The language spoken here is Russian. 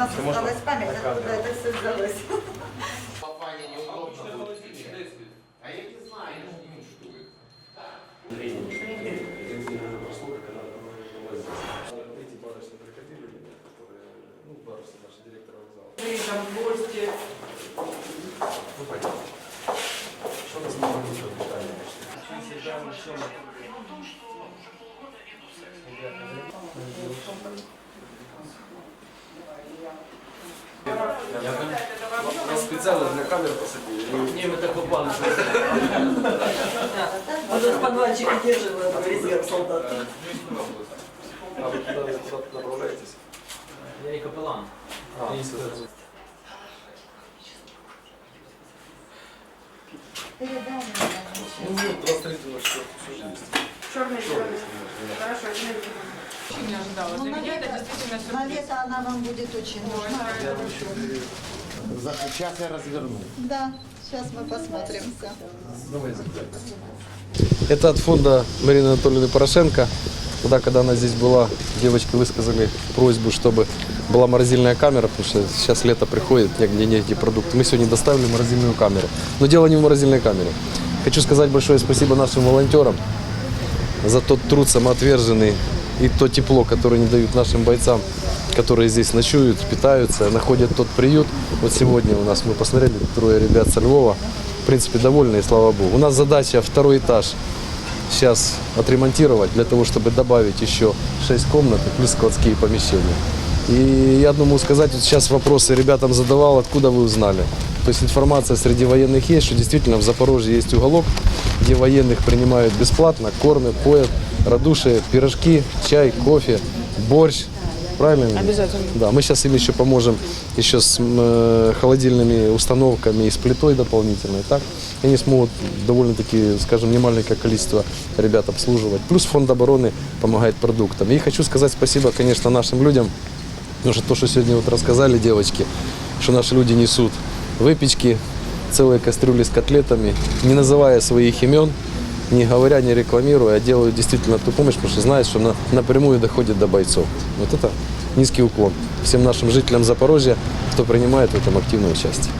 осталась память, откуда это все взялось. Папаня неудобно будет. А я не знаю, я не вижу, что это. Эти барышни приходили, которые, барышни наши директора вокзала. Там гости. Ну, понятно. Что нас мало ничего не Я специально для камер посадили. Не, мы так попали. Он в подвальчике держит этот резерв солдат. А вы куда, направляетесь? Я и капеллан. А. Передам Ну, вот, 23 что все есть. Черный, черный. Хорошо, извините. Не ожидала. Для меня это действительно На сюрприз. лето она вам будет очень нужна. За- Сейчас я разверну. Да, сейчас мы посмотрим все. Это от фонда Марины Анатольевны Порошенко. Тогда, когда она здесь была, девочки высказали просьбу, чтобы была морозильная камера, потому что сейчас лето приходит, негде негде продукты. Мы сегодня доставили морозильную камеру. Но дело не в морозильной камере. Хочу сказать большое спасибо нашим волонтерам за тот труд самоотверженный и то тепло, которое они дают нашим бойцам, которые здесь ночуют, питаются, находят тот приют. Вот сегодня у нас мы посмотрели трое ребят со Львова, в принципе, довольны, и слава богу. У нас задача второй этаж сейчас отремонтировать для того, чтобы добавить еще 6 комнат и плюс складские помещения. И я думаю сказать, вот сейчас вопросы ребятам задавал, откуда вы узнали. То есть информация среди военных есть, что действительно в Запорожье есть уголок, где военных принимают бесплатно, кормят, поят, радушие, пирожки, чай, кофе, борщ. Правильно? Обязательно. Да, мы сейчас им еще поможем еще с э, холодильными установками и с плитой дополнительной. Так, они смогут довольно-таки, скажем, немаленькое количество ребят обслуживать. Плюс фонд обороны помогает продуктам. И хочу сказать спасибо, конечно, нашим людям, потому что то, что сегодня вот рассказали девочки, что наши люди несут выпечки, целые кастрюли с котлетами, не называя своих имен, не говоря, не рекламируя, а делают действительно ту помощь, потому что знают, что на- напрямую доходит до бойцов. Вот это низкий уклон всем нашим жителям Запорожья, кто принимает в этом активное участие.